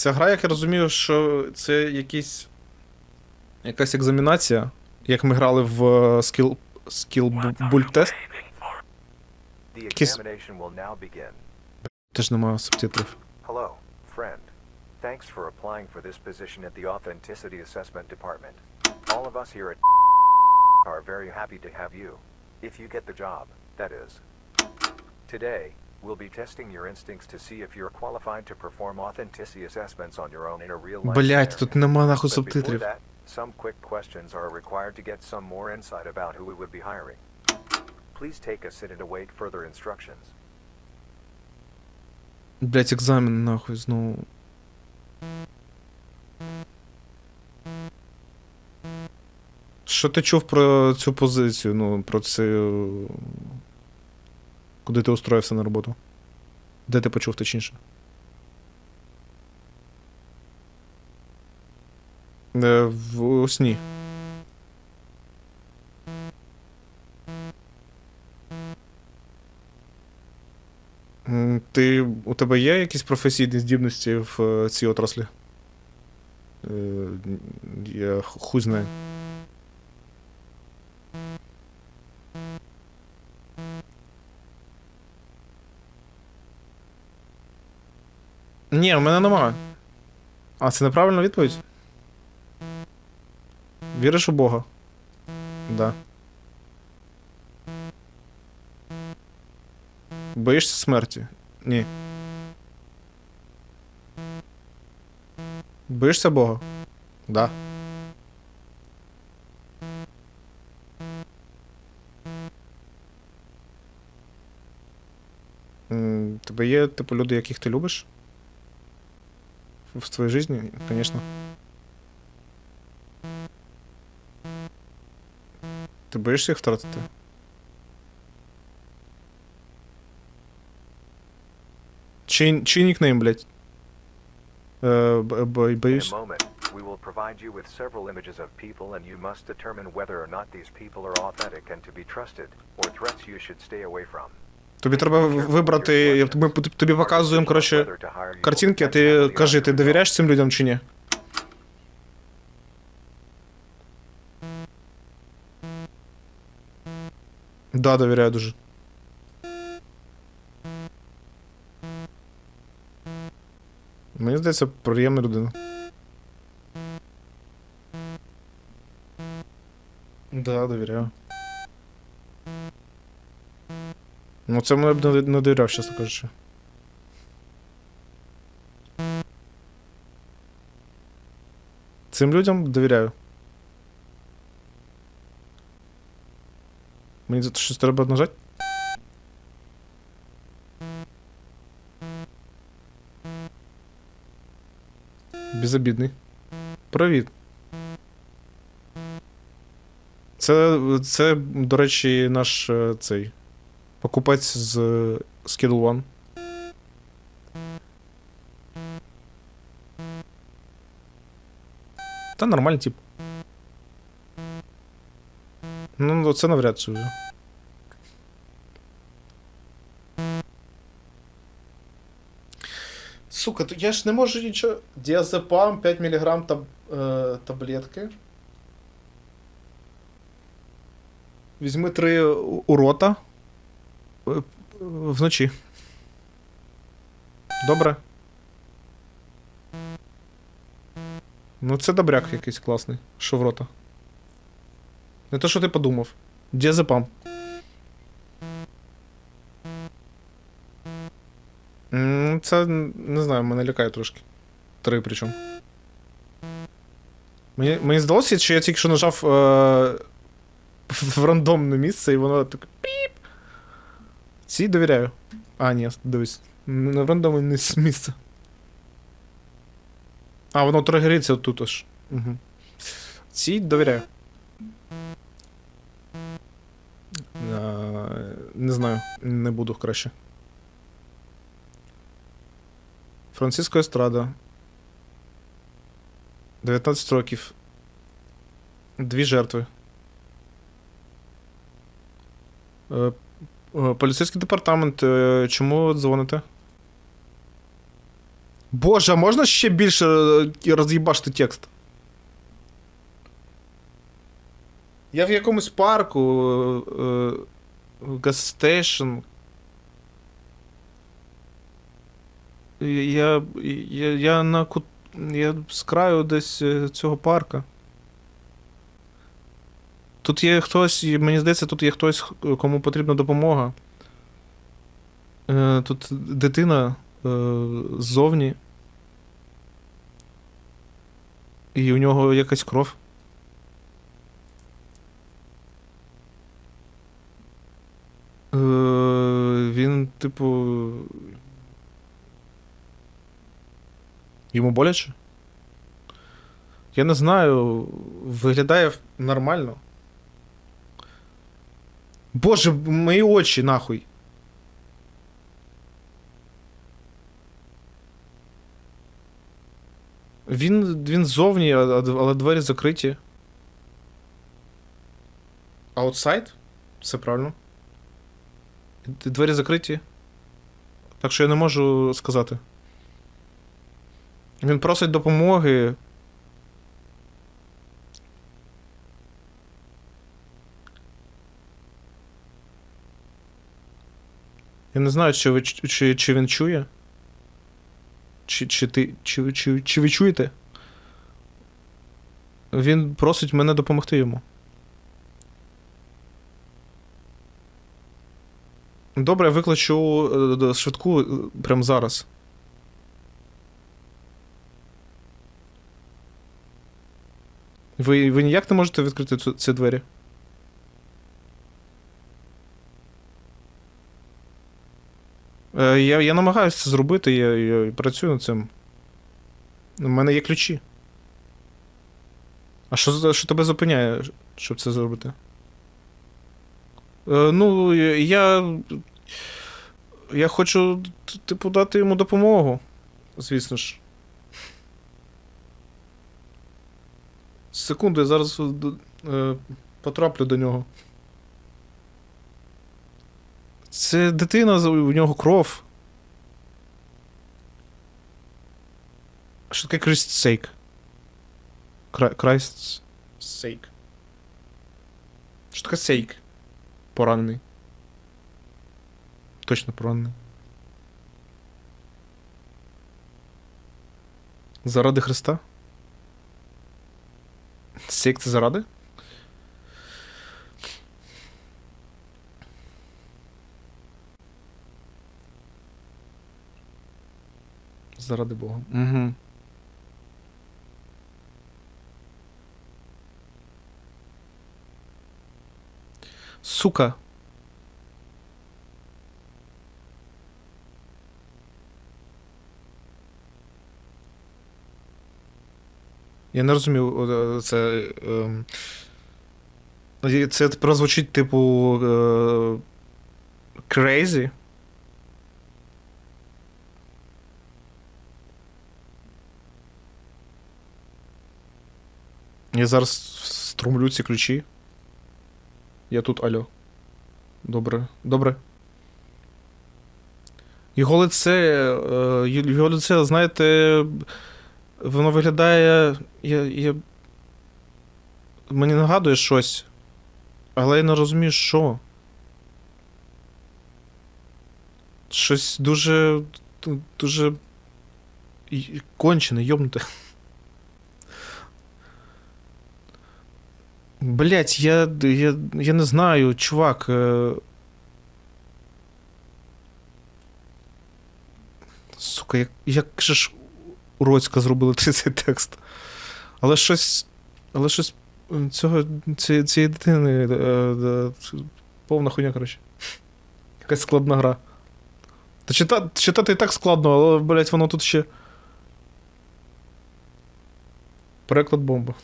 Ця гра, як я розумію, що це якісь. якась екзамінація, як ми грали в е, скіл бульт тест. Begin. Теж немає субтитрів. Hello, friend. Thanks for applying for this position at the Authenticity Assessment Department. All of us here at are very happy to have you. If you get the job, that is. Today, we'll be testing your instincts to see if you're qualified to perform authenticity assessments on your own in a real life Блять, тут нема нахуй субтитрів. that, some quick questions are required to get some more insight about who we would be hiring. Please take a sit and await further instructions. Блять, екзамен нахуй знову. Що ти чув про цю позицію? Ну, про цю. Куди ти устроївся на роботу? Де ти почув точніше? Е, В у сні. Ти, у тебе є якісь професійні здібності в е, цій отраслі? Е, Я хуй знаю. Ні, у мене немає. А, це неправильна відповідь? Віриш у Бога? Да. Боїшся смерті? Ні. Боїшся Бога? Да. Тебе є, типу, люди, яких ти любиш? В твоїй житті, звісно. Ти боїшся їх втратити? Чий, чий нікнейм, блядь? Е, б- б- In a боюсь. moment, we will provide you with several images of people and you must determine whether or not these people are authentic and to be trusted, or threats you should stay away from. Тобі треба вибрати. Ми тобі показуємо, коротше, картинки, а ти кажи, ти довіряєш цим людям чи ні? Да, довіряю дуже. Мені здається, приємна людина. Да, довіряю. Ну, це мене б довіряв, чесно кажучи. Цим людям довіряю. Мені за щось треба нажати? Безобідний. Привіт. Це, це, до речі, наш е, цей покупець з Skill One. Та нормальний тип. Ну, ну, це навряд чи вже. Сука, то я ж не можу нічого. Діазепам 5 мг таб... е, таблетки. Візьми три у у рота. Е, Вночі. Добре. Ну, це добряк якийсь класний. Що в рота. Не те, що ти подумав. Діазепам. М, Це не знаю, мене лякає трошки. Три причому. Мені, мені здалося, що я тільки що нажав е, в рандомне місце, і воно так піп. Ці довіряю. А, ні, дивись. Не в рандомне міс- місце. А, воно тригериться тут аж. Угу. Ці довіряю. Е, не знаю, не буду краще. Франциско Естрада. 19 років. Дві жертви. Е, Поліцейський департамент. е, Чому дзвоните? Боже, а можна ще більше е, роз'їбашити текст? Я в якомусь парку. е, Я, я, я на кут... Я з краю десь цього парка. Тут є хтось, мені здається, тут є хтось, кому потрібна допомога. Е, Тут дитина е, ззовні. І у нього якась кров. Е, Він, типу. Йому боляче? Я не знаю. Виглядає нормально. Боже, мої очі, нахуй. Він, він ззовні, але двері закриті. Аутсайд? Все правильно. Двері закриті. Так що я не можу сказати. Він просить допомоги. Я не знаю, чи, ви, чи, чи він чує. Чи, чи, ти, чи, чи, чи ви чуєте? Він просить мене допомогти йому. Добре, я викличу е, швидку е, прямо зараз. Ви, ви ніяк не можете відкрити ці двері? Е, я, я намагаюся це зробити, я, я працюю над цим. У мене є ключі. А що, що тебе зупиняє, щоб це зробити? Е, ну, я. Я хочу, типу, дати йому допомогу. Звісно ж. Секунду, я зараз е, потраплю до нього. Це дитина, у нього кров. Що таке Christ's sake? Кра- Christ's sake. Що таке sake? Поранений. Точно поранений. Заради Христа? Sake це заради? Заради Бога. Угу. Сука. Я не е, це. ем, Це прозвучить, типу. е, Crazy. Я зараз струмлю ці ключі. Я тут, алло. Добре. Добре. Його лице. е, Його лице, знаєте. Воно виглядає. Я, я... Мені нагадує щось. Але я не розумію, що. Щось дуже. дуже. кончене, йобнуте. Блять, я, я, я не знаю, чувак. Е... Сука, як, як же ж уродсько зробили ти цей текст. Але щось. Але щось цього, цієї, цієї дитини. Е, е, повна хуйня, коротше. Якась складна гра. Та читати, читати і так складно, але, блять, воно тут ще. Переклад бомба.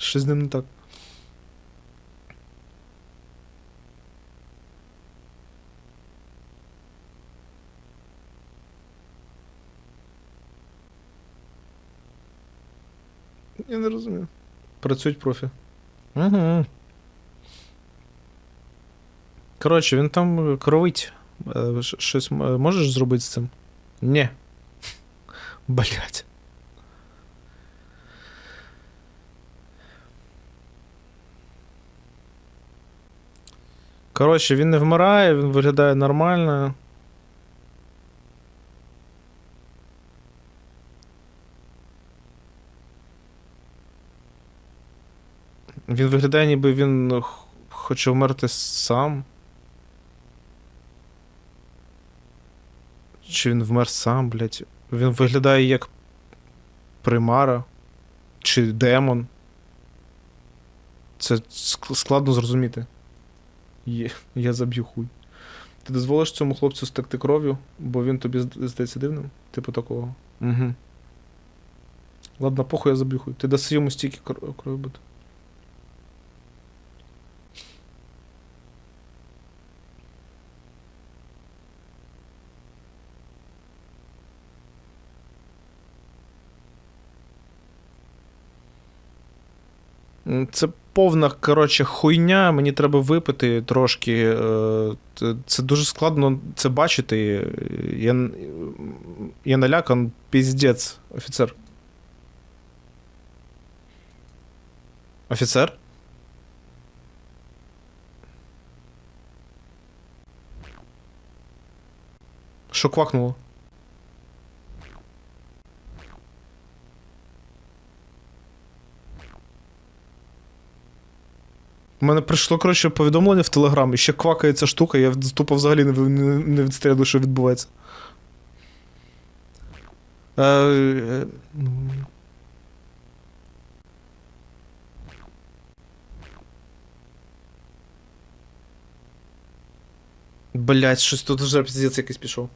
Щось з ним не так. Я не розумію. Працюють профі. Угу. Коротше, він там кровить. Е, щ- Щось м- можеш зробити з цим? Ні. Блять. Коротше, він не вмирає, він виглядає нормально. Він виглядає, ніби він хоче вмерти сам. Чи він вмер сам, блядь. Він виглядає як примара. Чи демон. Це складно зрозуміти. Є, я заб'ю хуй. Ти дозволиш цьому хлопцю стекти кров'ю, бо він тобі здається дивним? Типу такого. Угу. Ладно, похуй я заб'ю хуй. Ти даси йому стільки кр- крові бути. Це повна, коротше, хуйня. Мені треба випити трошки. е, Це дуже складно це бачити. Я, я налякан, піздець, офіцер. Офіцер? Що квакнуло? У мене прийшло, коротше, повідомлення в Телеграм, і ще квакає ця штука, я тупо взагалі не, не, не відстрілю, що відбувається. Е, е, ну. Блять, щось тут вже піздець якийсь пішов.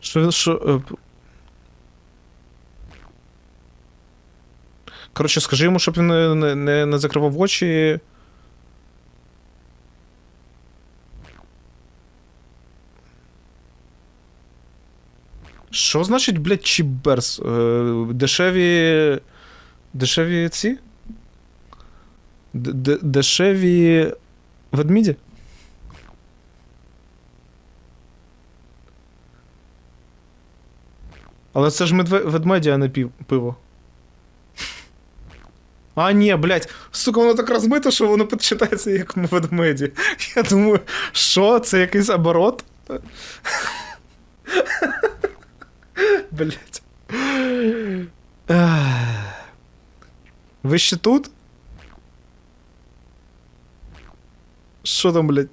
Що, що. е, п- Коротше, скажи йому, щоб він не, не, не, закривав очі. Що значить, блядь, чіберс? Е, дешеві. Дешеві ці? Дешеві ведміді? Але це ж медве... ведмеді, а не пів... пиво. А, ні, блядь, сука, воно так розмито, що воно підчитається як ведмеді. Я думаю, що, це якийсь оборот? Блядь. Ах. Ви ще тут? Що там, блядь?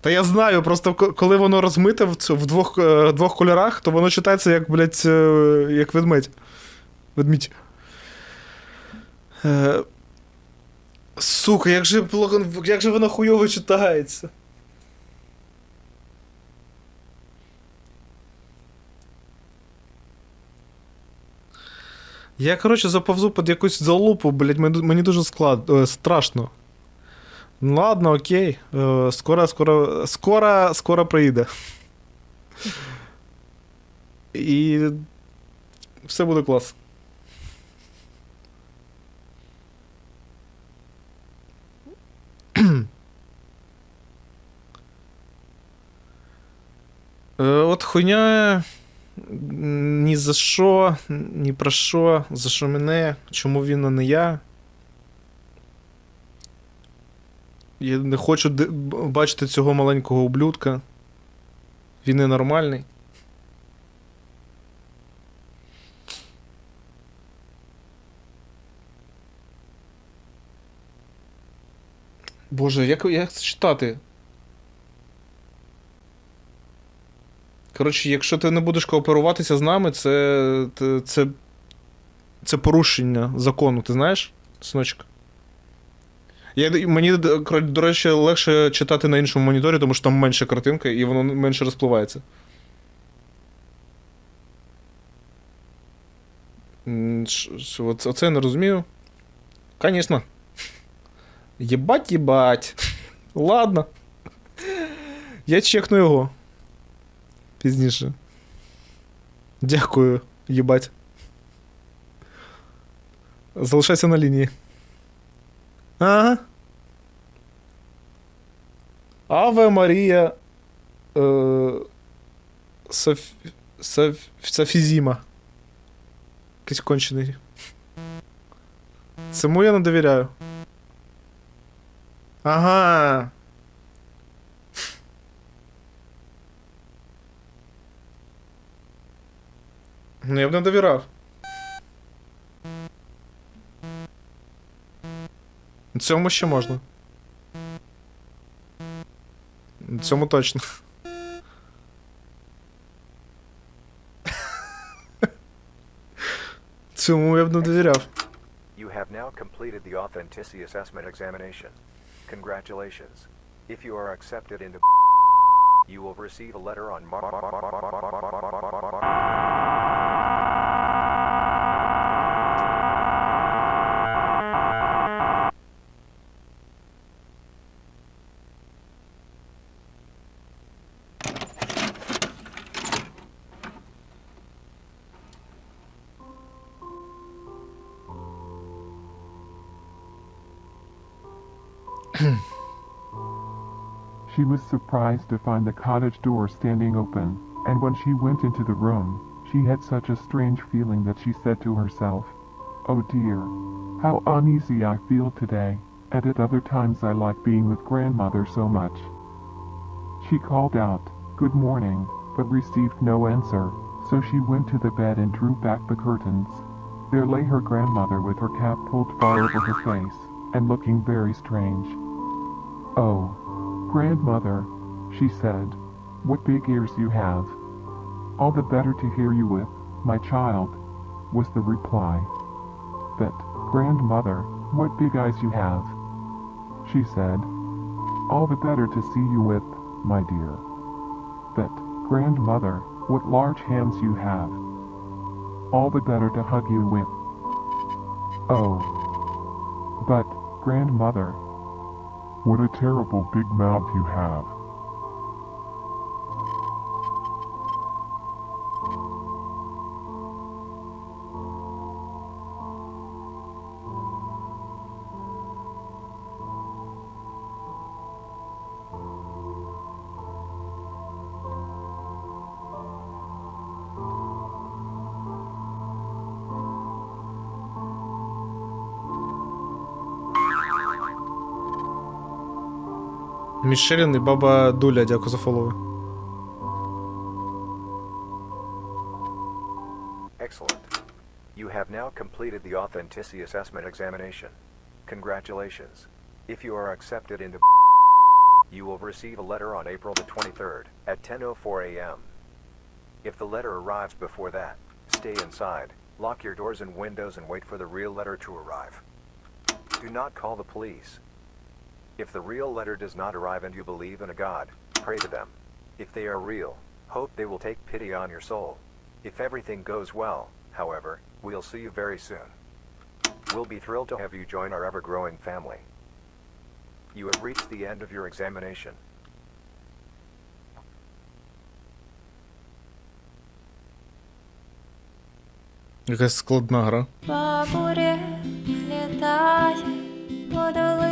Та я знаю, просто коли воно розмите в двох, е, двох кольорах, то воно читається як, блядь, е, як ведмедь. Ведмідь. Е, сука, як же, плохо- як же воно хуйово читається. Я, коротше, заповзу під якусь залупу, блядь, мені, дуже склад, е, страшно. Ну ладно, окей. Е, скоро, скоро, скоро, скоро приїде. І все буде клас. Е, От хуйня ні за що, ні про що, за що мене, чому він, а не я. Я не хочу бачити цього маленького ублюдка. Він ненормальний. Боже, як, як це читати? Коротше, якщо ти не будеш кооперуватися з нами, це. це, це, це порушення закону, ти знаєш, синочок? Я, мені, до речі, легше читати на іншому моніторі, тому що там менша картинка і воно менше розпливається. Оце я не розумію. Звісно. Єбать, єбать. Ладно. Я чекну його. Пізніше. Дякую, їбать. Залишайся на лінії. Ага. Аве Марія. Е... Соф... Соф... Софізіма. Якийсь кончений. Цьому я не довіряю. Ага. Ну, я б не довіряв. Цьому ще можна. Цьому точно. Цьому я б не довіряв. You have now completed the authenticity assessment examination. Congratulations. If you are accepted into you will receive a letter on She was surprised to find the cottage door standing open, and when she went into the room, she had such a strange feeling that she said to herself, Oh dear, how uneasy I feel today, and at other times I like being with grandmother so much. She called out, Good morning, but received no answer, so she went to the bed and drew back the curtains. There lay her grandmother with her cap pulled far over her face, and looking very strange. Oh, Grandmother, she said, what big ears you have. All the better to hear you with, my child, was the reply. But, Grandmother, what big eyes you have. She said, all the better to see you with, my dear. But, Grandmother, what large hands you have. All the better to hug you with. Oh. But, Grandmother, what a terrible big mouth you have. Мішелін і баба Дуля, дякую за фолови. Excellent. You have now completed the authenticity assessment examination. Congratulations. If you are accepted into you will receive a letter on April the 23rd at 10:04 a.m. If the letter arrives before that, stay inside, lock your doors and windows and wait for the real letter to arrive. Do not call the police. If the real letter does not arrive and you believe in a God, pray to them. If they are real, hope they will take pity on your soul. If everything goes well, however, we'll see you very soon. We'll be thrilled to have you join our ever growing family. You have reached the end of your examination. Якась складна гра. Бабурек літає по долині.